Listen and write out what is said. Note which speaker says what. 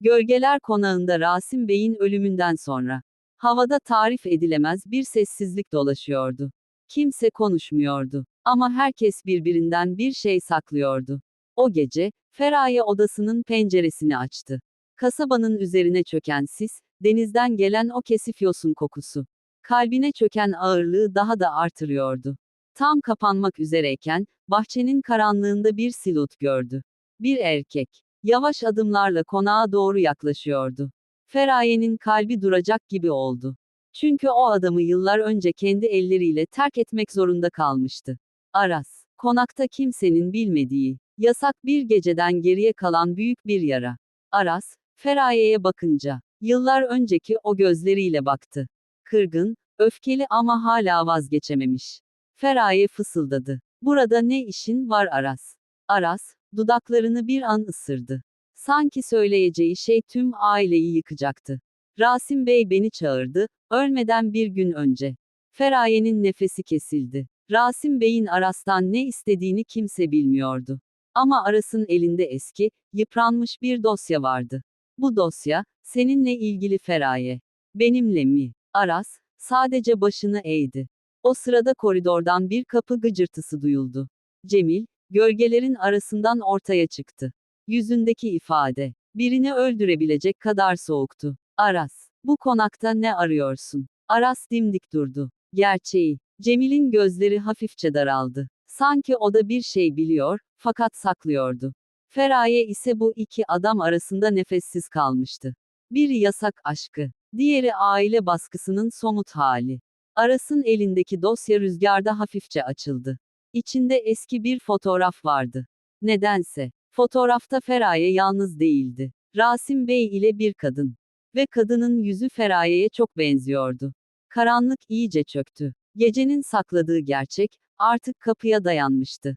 Speaker 1: Gölgeler Konağı'nda Rasim Bey'in ölümünden sonra. Havada tarif edilemez bir sessizlik dolaşıyordu. Kimse konuşmuyordu. Ama herkes birbirinden bir şey saklıyordu. O gece, Feraye odasının penceresini açtı. Kasabanın üzerine çöken sis, denizden gelen o kesif yosun kokusu. Kalbine çöken ağırlığı daha da artırıyordu. Tam kapanmak üzereyken, bahçenin karanlığında bir silut gördü. Bir erkek. Yavaş adımlarla konağa doğru yaklaşıyordu. Feraye'nin kalbi duracak gibi oldu. Çünkü o adamı yıllar önce kendi elleriyle terk etmek zorunda kalmıştı. Aras. Konakta kimsenin bilmediği, yasak bir geceden geriye kalan büyük bir yara. Aras, Feraye'ye bakınca, yıllar önceki o gözleriyle baktı. Kırgın, öfkeli ama hala vazgeçememiş. Feraye fısıldadı. Burada ne işin var Aras? Aras, dudaklarını bir an ısırdı. Sanki söyleyeceği şey tüm aileyi yıkacaktı. Rasim Bey beni çağırdı, ölmeden bir gün önce. Feraye'nin nefesi kesildi. Rasim Bey'in Aras'tan ne istediğini kimse bilmiyordu. Ama Aras'ın elinde eski, yıpranmış bir dosya vardı. Bu dosya, seninle ilgili Feraye. Benimle mi? Aras, sadece başını eğdi. O sırada koridordan bir kapı gıcırtısı duyuldu. Cemil, gölgelerin arasından ortaya çıktı. Yüzündeki ifade, birini öldürebilecek kadar soğuktu. Aras, bu konakta ne arıyorsun? Aras dimdik durdu. Gerçeği, Cemil'in gözleri hafifçe daraldı. Sanki o da bir şey biliyor, fakat saklıyordu. Feraye ise bu iki adam arasında nefessiz kalmıştı. Biri yasak aşkı, diğeri aile baskısının somut hali. Aras'ın elindeki dosya rüzgarda hafifçe açıldı. İçinde eski bir fotoğraf vardı. Nedense, fotoğrafta Feraye yalnız değildi. Rasim Bey ile bir kadın. Ve kadının yüzü Feraye'ye çok benziyordu. Karanlık iyice çöktü. Gecenin sakladığı gerçek, artık kapıya dayanmıştı.